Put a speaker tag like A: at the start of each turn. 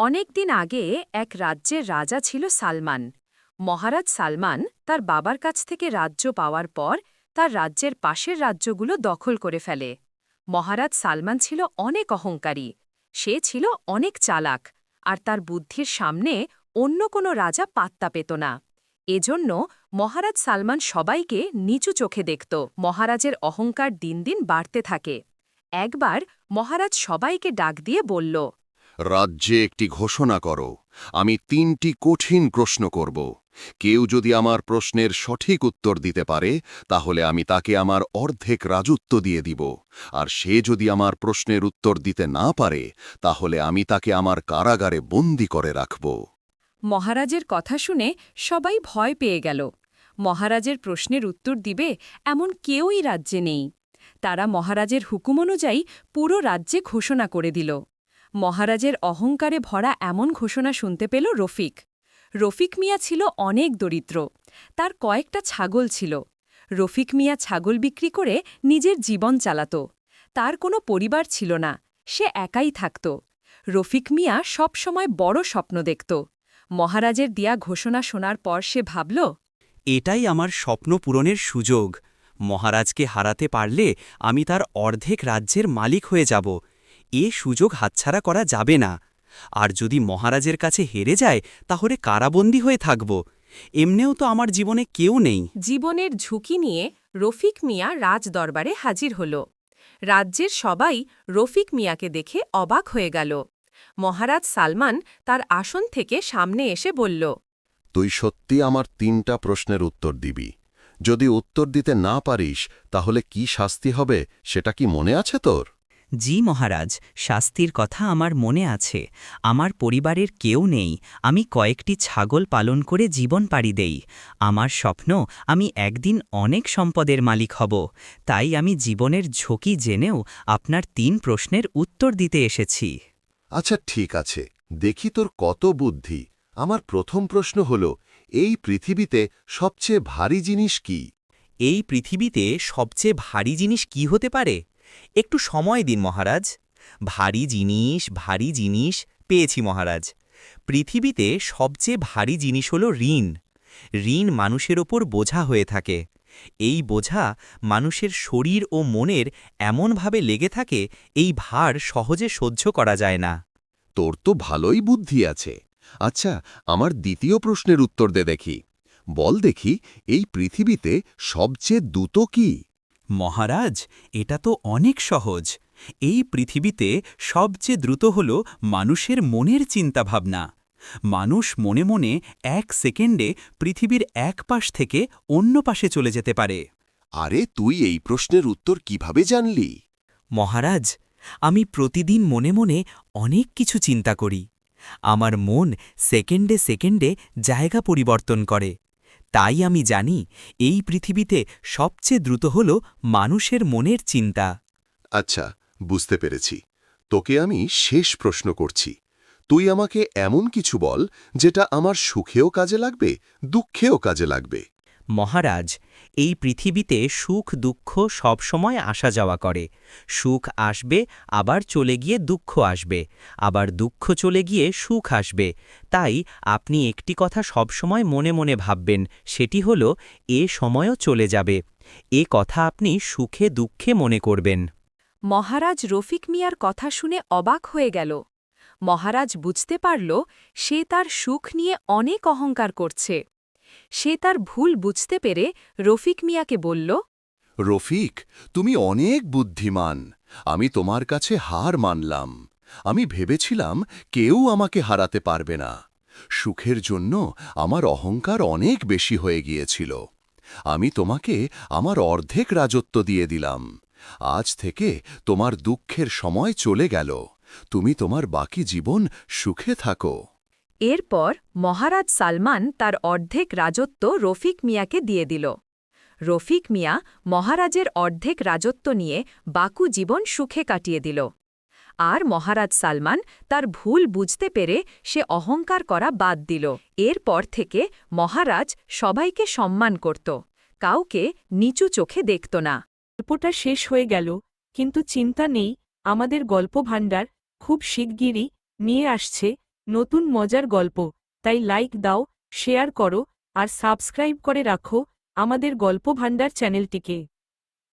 A: অনেকদিন আগে এক রাজ্যের রাজা ছিল সালমান। মহারাজ সালমান তার বাবার কাছ থেকে রাজ্য পাওয়ার পর তার রাজ্যের পাশের রাজ্যগুলো দখল করে ফেলে। মহারাজ সালমান ছিল অনেক অহংকারী। সে ছিল অনেক চালাক, আর তার বুদ্ধির সামনে অন্য কোনো রাজা পাত্তা পেত না। এজন্য মহারাজ সালমান সবাইকে নিচু চোখে দেখত। মহারাজের অহংকার দিন দিন বাড়তে থাকে। একবার মহারাজ সবাইকে ডাক দিয়ে বলল
B: রাজ্যে একটি ঘোষণা করো। আমি তিনটি কঠিন প্রশ্ন করব। কেউ যদি আমার প্রশ্নের সঠিক উত্তর দিতে পারে, তাহলে আমি তাকে আমার অর্ধেক রাজত্ব দিয়ে দিব। আর সে যদি আমার প্রশ্নের উত্তর দিতে না পারে, তাহলে আমি তাকে আমার কারাগারে বন্দি করে রাখব।
A: মহারাজের কথা শুনে সবাই ভয় পেয়ে গেল। মহারাজের প্রশ্নের উত্তর দিবে এমন কেউই রাজ্যে নেই। তারা মহারাজের হুকুম অনুযায়ী পুরো রাজ্যে ঘোষণা করে দিল। মহারাজের অহংকারে ভরা এমন ঘোষণা শুনতে পেল রফিক। রফিক মিয়া ছিল অনেক দরিদ্র। তার কয়েকটা ছাগল ছিল। রফিক মিয়া ছাগল বিক্রি করে নিজের জীবন চালাত। তার কোনো পরিবার ছিল না। সে একাই থাকত। রফিক মিয়া সবসময় বড় স্বপ্ন দেখত। মহারাজের দিয়া ঘোষণা শোনার পর সে ভাবল,
C: এটাই আমার স্বপ্ন পূরণের সুযোগ। মহারাজকে হারাতে পারলে আমি তার অর্ধেক রাজ্যের মালিক হয়ে যাব। এ সুযোগ হাতছাড়া করা যাবে না। আর যদি মহারাজের কাছে হেরে যায় তাহলে কারাবন্দী হয়ে থাকব। এমনেও তো আমার জীবনে কেউ নেই।
A: জীবনের ঝুঁকি নিয়ে রফিক মিয়া রাজদরবারে হাজির হল। রাজ্যের সবাই রফিক মিয়াকে দেখে অবাক হয়ে গেল। মহারাজ সালমান তার আসন থেকে সামনে এসে বলল
B: তুই সত্যি আমার তিনটা প্রশ্নের উত্তর দিবি। যদি উত্তর দিতে না পারিস তাহলে কি শাস্তি হবে সেটা কি মনে আছে তোর?
D: জি মহারাজ শাস্তির কথা আমার মনে আছে। আমার পরিবারের কেউ নেই। আমি কয়েকটি ছাগল পালন করে জীবন পাড়ি দেই। আমার স্বপ্ন আমি একদিন অনেক সম্পদের মালিক হব। তাই আমি জীবনের ঝুঁকি জেনেও আপনার তিন প্রশ্নের উত্তর দিতে এসেছি।
B: আচ্ছা ঠিক আছে। দেখি তোর কত বুদ্ধি। আমার প্রথম প্রশ্ন হল এই পৃথিবীতে সবচেয়ে ভারী জিনিস কি?
C: এই পৃথিবীতে সবচেয়ে ভারী জিনিস কি হতে পারে? একটু সময় দিন মহারাজ। ভারী জিনিস ভারী জিনিস পেয়েছি মহারাজ। পৃথিবীতে সবচেয়ে ভারী জিনিস হল ঋণ। ঋণ মানুষের ওপর বোঝা হয়ে থাকে। এই বোঝা মানুষের শরীর ও মনের এমনভাবে লেগে থাকে, এই ভার সহজে সহ্য করা যায় না।
B: তোর তো ভালোই বুদ্ধি আছে। আচ্ছা আমার দ্বিতীয় প্রশ্নের উত্তর দে দেখি। বল দেখি, এই পৃথিবীতে সবচেয়ে দ্রুত কি?
C: মহারাজ এটা তো অনেক সহজ। এই পৃথিবীতে সবচেয়ে দ্রুত হল মানুষের মনের চিন্তাভাবনা। মানুষ মনে মনে এক সেকেন্ডে পৃথিবীর এক পাশ থেকে অন্য পাশে চলে যেতে পারে।
B: আরে তুই এই প্রশ্নের উত্তর কীভাবে জানলি?
C: মহারাজ আমি প্রতিদিন মনে মনে অনেক কিছু চিন্তা করি। আমার মন সেকেন্ডে সেকেন্ডে জায়গা পরিবর্তন করে। তাই আমি জানি, এই পৃথিবীতে সবচেয়ে দ্রুত হল মানুষের মনের চিন্তা।
B: আচ্ছা বুঝতে পেরেছি। তোকে আমি শেষ প্রশ্ন করছি। তুই আমাকে এমন কিছু বল, যেটা আমার সুখেও কাজে লাগবে, দুঃখেও কাজে লাগবে।
D: মহারাজ, এই পৃথিবীতে সুখ, দুঃখ সবসময় আসা যাওয়া করে। সুখ আসবে, আবার চলে গিয়ে দুঃখ আসবে। আবার দুঃখ চলে গিয়ে সুখ আসবে। তাই আপনি একটি কথা সবসময় মনে মনে ভাববেন, সেটি হল, এ সময়ও চলে যাবে। এ কথা আপনি সুখে, দুঃখে মনে করবেন।
A: মহারাজ রফিক মিয়ার কথা শুনে অবাক হয়ে গেল। মহারাজ বুঝতে পারল, সে তার সুখ নিয়ে অনেক অহংকার করছে। সে তার ভুল বুঝতে পেরে রফিক মিয়াকে বলল,
B: রফিক, তুমি অনেক বুদ্ধিমান। আমি তোমার কাছে হার মানলাম। আমি ভেবেছিলাম কেউ আমাকে হারাতে পারবে না। সুখের জন্য আমার অহংকার অনেক বেশি হয়ে গিয়েছিল। আমি তোমাকে আমার অর্ধেক রাজত্ব দিয়ে দিলাম। আজ থেকে তোমার দুঃখের সময় চলে গেল। তুমি তোমার বাকি জীবন সুখে থাকো।
A: এরপর মহারাজ সালমান তার অর্ধেক রাজত্ব রফিক মিয়াকে দিয়ে দিল। রফিক মিয়া মহারাজের অর্ধেক রাজত্ব নিয়ে বাকু জীবন সুখে কাটিয়ে দিল। আর মহারাজ সালমান তার ভুল বুঝতে পেরে সে অহংকার করা বাদ দিল। এরপর থেকে মহারাজ সবাইকে সম্মান করত। কাউকে নিচু চোখে দেখত না।
E: গল্পটা শেষ হয়ে গেল, কিন্তু চিন্তা নেই, আমাদের গল্প ভাণ্ডার খুব শিগগিরই নিয়ে আসছে নতুন মজার গল্প। তাই লাইক দাও শেয়ার করো, আর সাবস্ক্রাইব করে রাখো আমাদের গল্প ভাণ্ডার চ্যানেলটিকে।